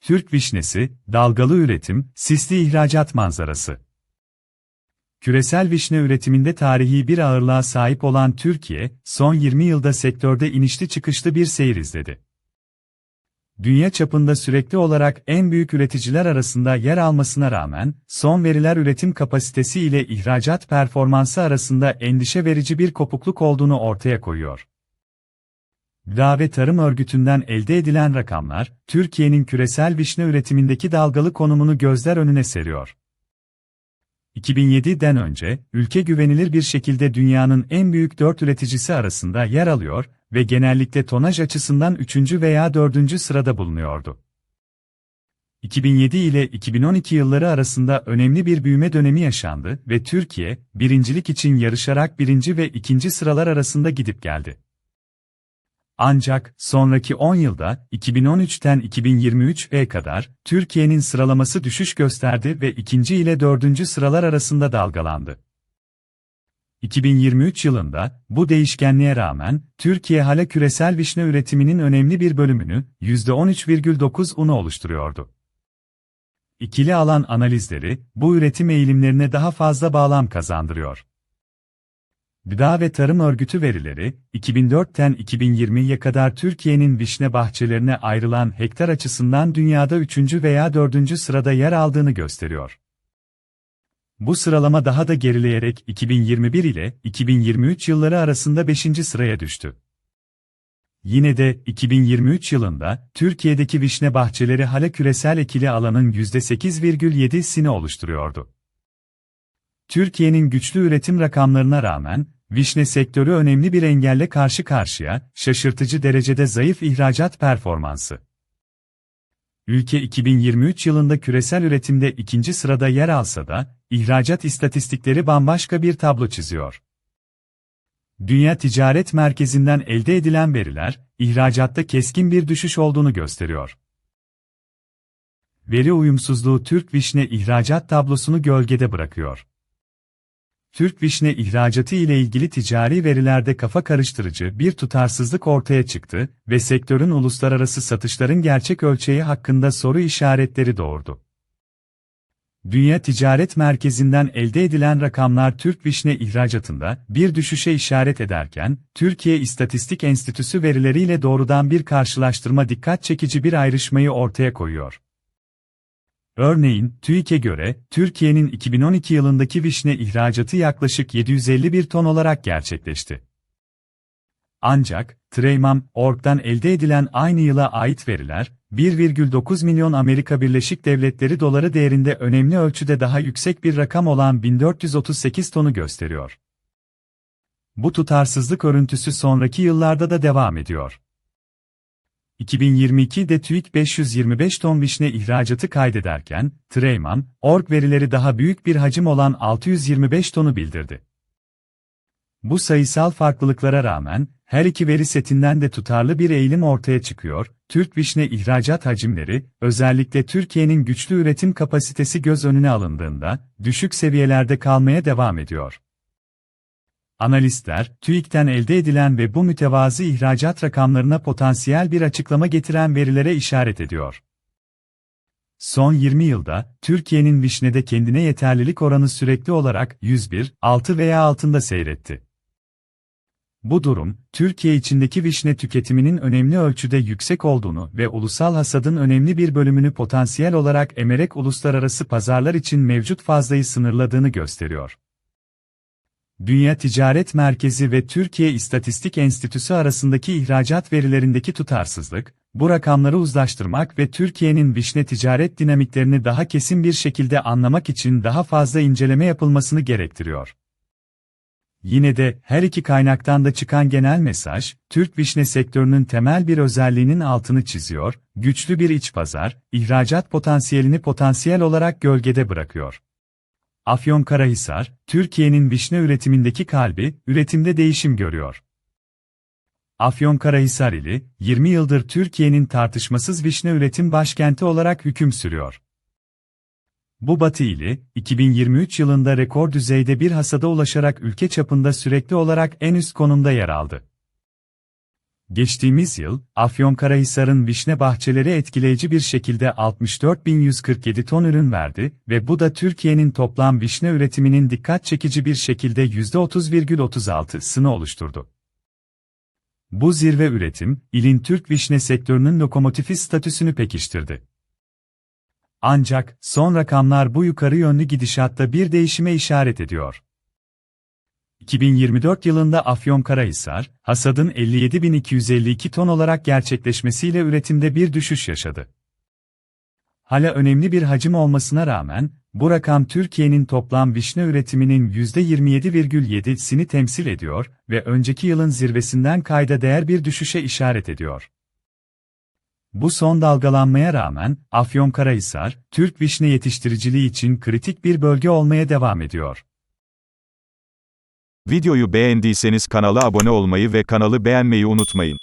Türk vişnesi, dalgalı üretim, sisli ihracat manzarası. Küresel vişne üretiminde tarihi bir ağırlığa sahip olan Türkiye, son 20 yılda sektörde inişli çıkışlı bir seyir izledi. Dünya çapında sürekli olarak en büyük üreticiler arasında yer almasına rağmen, son veriler üretim kapasitesi ile ihracat performansı arasında endişe verici bir kopukluk olduğunu ortaya koyuyor. Gıda Tarım Örgütü'nden elde edilen rakamlar, Türkiye'nin küresel vişne üretimindeki dalgalı konumunu gözler önüne seriyor. 2007'den önce, ülke güvenilir bir şekilde dünyanın en büyük dört üreticisi arasında yer alıyor ve genellikle tonaj açısından üçüncü veya dördüncü sırada bulunuyordu. 2007 ile 2012 yılları arasında önemli bir büyüme dönemi yaşandı ve Türkiye, birincilik için yarışarak birinci ve ikinci sıralar arasında gidip geldi. Ancak, sonraki 10 yılda, 2013'ten 2023'e kadar, Türkiye'nin sıralaması düşüş gösterdi ve ikinci ile dördüncü sıralar arasında dalgalandı. 2023 yılında, bu değişkenliğe rağmen, Türkiye hala küresel vişne üretiminin önemli bir bölümünü, %13,9 unu oluşturuyordu. İkili alan analizleri, bu üretim eğilimlerine daha fazla bağlam kazandırıyor. Gıda ve Tarım Örgütü verileri, 2004'ten 2020'ye kadar Türkiye'nin vişne bahçelerine ayrılan hektar açısından dünyada 3. veya 4. sırada yer aldığını gösteriyor. Bu sıralama daha da gerileyerek 2021 ile 2023 yılları arasında 5. sıraya düştü. Yine de 2023 yılında Türkiye'deki vişne bahçeleri hala küresel ekili alanın %8,7'sini oluşturuyordu. Türkiye'nin güçlü üretim rakamlarına rağmen, vişne sektörü önemli bir engelle karşı karşıya, şaşırtıcı derecede zayıf ihracat performansı. Ülke 2023 yılında küresel üretimde ikinci sırada yer alsa da, ihracat istatistikleri bambaşka bir tablo çiziyor. Dünya Ticaret Merkezi'nden elde edilen veriler, ihracatta keskin bir düşüş olduğunu gösteriyor. Veri uyumsuzluğu Türk vişne ihracat tablosunu gölgede bırakıyor. Türk vişne ihracatı ile ilgili ticari verilerde kafa karıştırıcı bir tutarsızlık ortaya çıktı ve sektörün uluslararası satışların gerçek ölçeği hakkında soru işaretleri doğurdu. Dünya Ticaret Merkezi'nden elde edilen rakamlar Türk vişne ihracatında bir düşüşe işaret ederken, Türkiye İstatistik Enstitüsü verileriyle doğrudan bir karşılaştırma dikkat çekici bir ayrışmayı ortaya koyuyor. Örneğin, TÜİK'e göre, Türkiye'nin 2012 yılındaki vişne ihracatı yaklaşık 751 ton olarak gerçekleşti. Ancak, Treymam.org'dan elde edilen aynı yıla ait veriler, 1,9 milyon Amerika Birleşik Devletleri doları değerinde önemli ölçüde daha yüksek bir rakam olan 1438 tonu gösteriyor. Bu tutarsızlık örüntüsü sonraki yıllarda da devam ediyor. 2022'de TÜİK 525 ton vişne ihracatı kaydederken, Treyman, org verileri daha büyük bir hacim olan 625 tonu bildirdi. Bu sayısal farklılıklara rağmen, her iki veri setinden de tutarlı bir eğilim ortaya çıkıyor, Türk vişne ihracat hacimleri, özellikle Türkiye'nin güçlü üretim kapasitesi göz önüne alındığında, düşük seviyelerde kalmaya devam ediyor. Analistler, TÜİK'ten elde edilen ve bu mütevazı ihracat rakamlarına potansiyel bir açıklama getiren verilere işaret ediyor. Son 20 yılda, Türkiye'nin vişnede kendine yeterlilik oranı sürekli olarak 101, 6 veya altında seyretti. Bu durum, Türkiye içindeki vişne tüketiminin önemli ölçüde yüksek olduğunu ve ulusal hasadın önemli bir bölümünü potansiyel olarak emerek uluslararası pazarlar için mevcut fazlayı sınırladığını gösteriyor. Dünya Ticaret Merkezi ve Türkiye İstatistik Enstitüsü arasındaki ihracat verilerindeki tutarsızlık, bu rakamları uzlaştırmak ve Türkiye'nin vişne ticaret dinamiklerini daha kesin bir şekilde anlamak için daha fazla inceleme yapılmasını gerektiriyor. Yine de her iki kaynaktan da çıkan genel mesaj, Türk vişne sektörünün temel bir özelliğinin altını çiziyor, güçlü bir iç pazar, ihracat potansiyelini potansiyel olarak gölgede bırakıyor. Afyonkarahisar, Türkiye'nin vişne üretimindeki kalbi, üretimde değişim görüyor. Afyonkarahisar ili, 20 yıldır Türkiye'nin tartışmasız vişne üretim başkenti olarak hüküm sürüyor. Bu batı ili, 2023 yılında rekor düzeyde bir hasada ulaşarak ülke çapında sürekli olarak en üst konumda yer aldı. Geçtiğimiz yıl, Afyonkarahisar'ın vişne bahçeleri etkileyici bir şekilde 64.147 ton ürün verdi ve bu da Türkiye'nin toplam vişne üretiminin dikkat çekici bir şekilde %30,36'sını oluşturdu. Bu zirve üretim, ilin Türk vişne sektörünün lokomotifi statüsünü pekiştirdi. Ancak, son rakamlar bu yukarı yönlü gidişatta bir değişime işaret ediyor. 2024 yılında Afyonkarahisar, hasadın 57.252 ton olarak gerçekleşmesiyle üretimde bir düşüş yaşadı. Hala önemli bir hacim olmasına rağmen, bu rakam Türkiye'nin toplam vişne üretiminin %27,7'sini temsil ediyor ve önceki yılın zirvesinden kayda değer bir düşüşe işaret ediyor. Bu son dalgalanmaya rağmen, Afyonkarahisar, Türk vişne yetiştiriciliği için kritik bir bölge olmaya devam ediyor. Videoyu beğendiyseniz kanala abone olmayı ve kanalı beğenmeyi unutmayın.